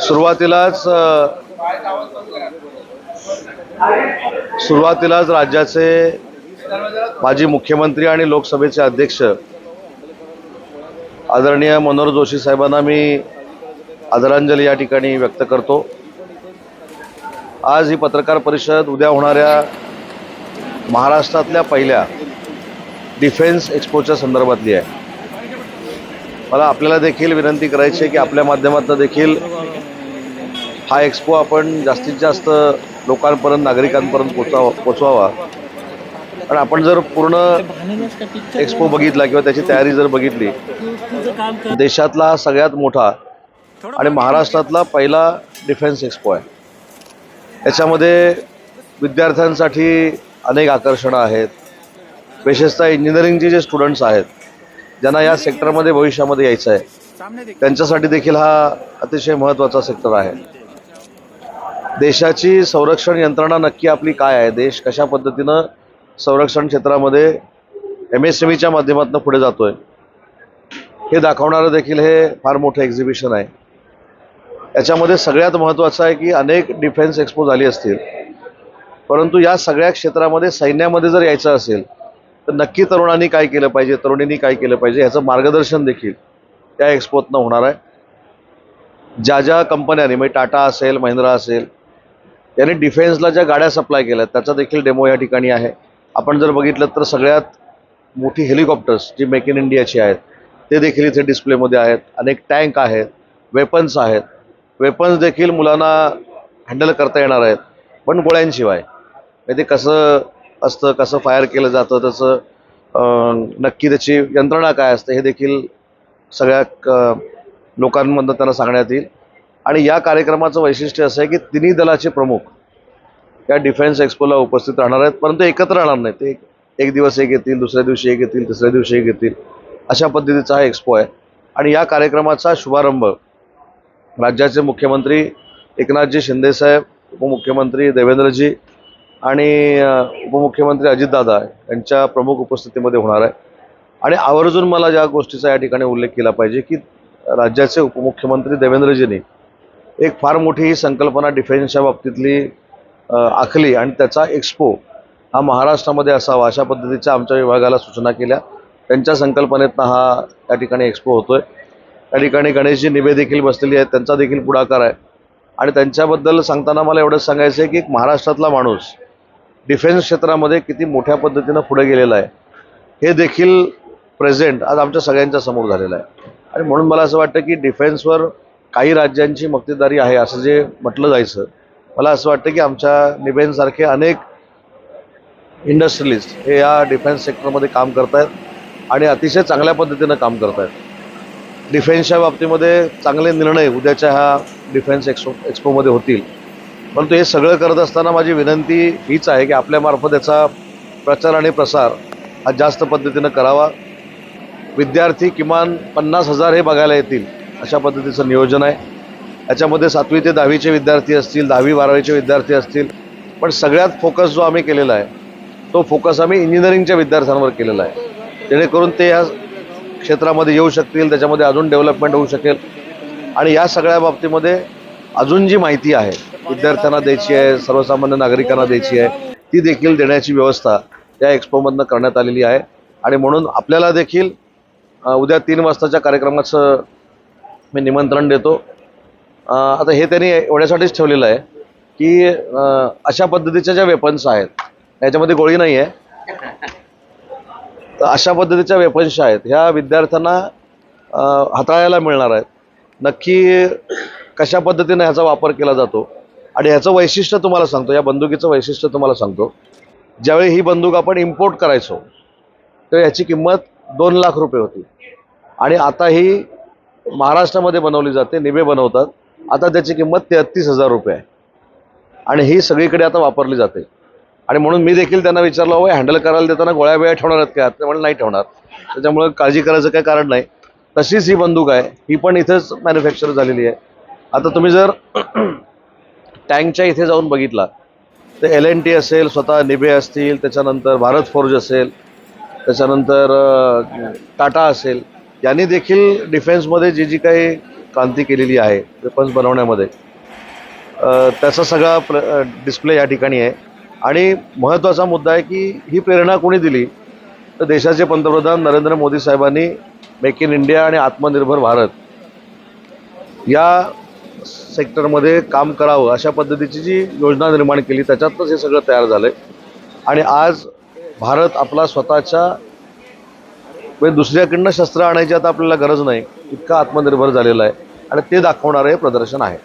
सुरुवातीलाच सुरुवातीलाच राज्याचे माजी मुख्यमंत्री आणि लोकसभेचे अध्यक्ष आदरणीय मनोहर जोशी साहेबांना मी आदरांजली या ठिकाणी व्यक्त करतो. आज ही पत्रकार परिषद उद्या होणाऱ्या महाराष्ट्रातल्या पहिल्या डिफेन्स एक्सपोच्या संदर्भातली आहे. मला आपल्याला देखील विनंती करायची आहे की आपल्या माध्यमातून देखील हा एक्सपो आपण जास्तीत जास्त लोकांपर्यंत नागरिकांपर्यंत पोचावा पोचवावा. पण आपण जर पूर्ण एक्सपो बघितला किंवा त्याची तयारी जर बघितली देशातला सगळ्यात मोठा आणि महाराष्ट्रातला पहिला डिफेन्स एक्सपो आहे. याच्यामध्ये विद्यार्थ्यांसाठी अनेक आकर्षणं आहेत. विशेषतः इंजिनिअरिंगचे जे स्टुडंट्स आहेत ज्यांना या सेक्टरमध्ये भविष्यामध्ये यायचं आहे त्यांच्यासाठी देखील हा अतिशय महत्त्वाचा सेक्टर आहे. देशाची संरक्षण यंत्रणा नक्की आपली काय आहे? देश कशा पद्धतीनं संरक्षण क्षेत्रामध्ये एम एस एम ईच्या माध्यमातून पुढे जातोय? हे दाखवणारं देखील हे फार मोठं एक्झिबिशन आहे. याच्यामध्ये सगळ्यात महत्त्वाचं आहे की अनेक डिफेन्स एक्सपो झाली असतील. परंतु या सगळ्या क्षेत्रामध्ये सैन्यामध्ये जर यायचं असेल तर नक्की तरुणांनी काय केलं पाहिजे तरुणींनी काय केलं पाहिजे ह्याचं मार्गदर्शन देखील त्या एक्सपोतनं होणार आहे. ज्या ज्या कंपन्यांनी म्हणजे टाटा असेल महिंद्रा असेल यांनी डिफेन्सला ज्या गाड्या सप्लाय केल्या त्याचा देखील डेमो या ठिकाणी आहे. आपण जर बघितलं तर सगळ्यात मोठी हेलिकॉप्टर्स जी मेक इन इंडियाची आहेत ते देखील इथे डिस्प्लेमध्ये आहेत. अनेक टँक आहेत वेपन्स आहेत. वेपन्स देखील मुलांना हँडल करता येणार आहेत पण गोळ्यांशिवाय. म्हणजे ते कसं असतं कसं फायर केलं जातं त्याचं नक्की त्याची यंत्रणा काय असते हे देखील सगळ्या क- लोकांमधनं त्यांना सांगण्यात येईल. आणि या कार्यक्रमाचं वैशिष्ट्य असं आहे की तिन्ही दलाचे प्रमुख या डिफेन्स एक्सपोला उपस्थित राहणार आहेत. परंतु एकत्र राहणार नाहीत. ते एक- एक दिवस एक येतील दुसऱ्या दिवशी एक येतील तिसऱ्या दिवशी एक येतील. अशा पद्धतीचा हा एक्सपो आहे. आणि या कार्यक्रमाचा शुभारंभ राज्याचे मुख्यमंत्री एकनाथजी शिंदेसाहेब उपमुख्यमंत्री देवेंद्रजी आणि उपमुख्यमंत्री अजितदादा यांच्या प्रमुख उपस्थितीमध्ये होणार आहे. आणि आवर्जून मला ज्या गोष्टीचा या ठिकाणी उल्लेख केला पाहिजे की राज्याचे उपमुख्यमंत्री देवेंद्रजींनी एक फार मोठी ही संकल्पना डिफेन्सच्या बाबतीतली आखली आणि त्याचा एक्सपो हा महाराष्ट्रामध्ये असावा अशा पद्धतीच्या आमच्या विभागाला सूचना केल्या. त्यांच्या संकल्पनेतनं हा त्या ठिकाणी एक्सपो होतोय. त्या ठिकाणी गणेशजी निबे देखील बसलेली आहेत त्यांचा देखील पुढाकार आहे. आणि त्यांच्याबद्दल सांगताना मला एवढंच सांगायचं आहे की एक महाराष्ट्रातला माणूस डिफेन्स क्षेत्रामध्ये किती मोठ्या पद्धतीनं पुढे गेलेलं आहे हे देखील प्रेझेंट आज आमच्या सगळ्यांच्या समोर झालेलं आहे. आणि म्हणून मला असं वाटतं की डिफेन्सवर काही राज्यांची मक्तेदारी आहे असं जे म्हटलं जायचं मला असं वाटतं की आमच्या निबेनसारखे अनेक इंडस्ट्रियलिस्ट हे या डिफेन्स सेक्टरमध्ये काम करत आहेत आणि अतिशय चांगल्या पद्धतीनं काम करत आहेत डिफेन्सच्या बाबतीमध्ये चांगले निर्णय उद्याच्या ह्या डिफेन्स एक्सपो एक्सपोमध्ये होतील. परंतु हे सगळं करत असताना माझी विनंती हीच आहे की आपल्यामार्फत याचा प्रचार आणि प्रसार हा जास्त पद्धतीनं करावा. विद्यार्थी किमान पन्नास हजार हे बघायला येतील अशा पद्धतीचं नियोजन आहे. याच्यामध्ये सातवी ते दहावीचे विद्यार्थी असतील दहावी बारावीचे विद्यार्थी असतील. पण सगळ्यात फोकस जो आम्ही केलेला आहे तो फोकस आम्ही इंजिनिअरिंगच्या विद्यार्थ्यांवर केलेला आहे. जेणेकरून ते या क्षेत्रामध्ये येऊ शकतील त्याच्यामध्ये अजून डेव्हलपमेंट होऊ शकेल. आणि या सगळ्या बाबतीमध्ये अजून जी माहिती आहे विद्यार्थ्यांना द्यायची आहे सर्वसामान्य नागरिकांना द्यायची आहे ती देखील देण्याची व्यवस्था या एक्सपोमधनं करण्यात आलेली आहे. आणि म्हणून आपल्याला देखील उद्या तीन वाजताच्या कार्यक्रमाचं मी निमंत्रण देतो. आता हे त्यांनी एवढ्यासाठीच ठेवलेलं आहे की अशा पद्धतीच्या ज्या वेपन्स आहेत याच्यामध्ये गोळी नाही आहे. तर अशा पद्धतीच्या वेपन्स आहेत ह्या विद्यार्थ्यांना हाताळायला मिळणार आहेत. नक्की कशा पद्धतीने ह्याचा वापर केला जातो आणि ह्याचं वैशिष्ट्य तुम्हाला सांगतो या बंदुकीचं वैशिष्ट्य तुम्हाला सांगतो. ज्यावेळी ही बंदूक आपण इम्पोर्ट करायचो तर याची किंमत दोन लाख रुपये होती. आणि आता ही महाराष्ट्रामध्ये बनवली जाते निबे बनवतात. आता त्याची किंमत तेहत्तीस हजार रुपये आहे. आणि ही सगळीकडे आता वापरली जाते. आणि म्हणून मी देखील त्यांना विचारलं हवं हँडल करायला देताना गोळ्या वेळ्या ठेवणार आहेत का? ते म्हणजे नाही ठेवणार. त्याच्यामुळं काळजी करायचं काही कारण नाही. तशीच ही बंदूक आहे. ही पण इथेच मॅन्युफॅक्चर झालेली आहे. आता तुम्ही जर टँकच्या इथे जाऊन बघितला. तर एल एन टी असेल स्वतः निबे असतील त्याच्यानंतर भारत फोर्ज असेल त्याच्यानंतर टाटा असेल यांनी देखील डिफेन्समध्ये जी जी काही क्रांती केलेली आहे वेपन्स बनवण्यामध्ये. त्याचा सगळा प्र डिस्प्ले या ठिकाणी आहे. आणि महत्त्वाचा मुद्दा आहे की ही प्रेरणा कोणी दिली? तर देशाचे पंतप्रधान नरेंद्र मोदी साहेबांनी मेक इन इंडिया आणि आत्मनिर्भर भारत या सेक्टरमध्ये काम करावं अशा पद्धतीची जी योजना निर्माण केली त्याच्यातच हे सगळं तयार झालं आहे आणि आज भारत आपला स्वतःच्या म्हणजे दुसऱ्याकडनं शस्त्र आणायची आता आपल्याला गरज नाही इतका आत्मनिर्भर झालेला आहे. आणि ते दाखवणारं हे प्रदर्शन आहे.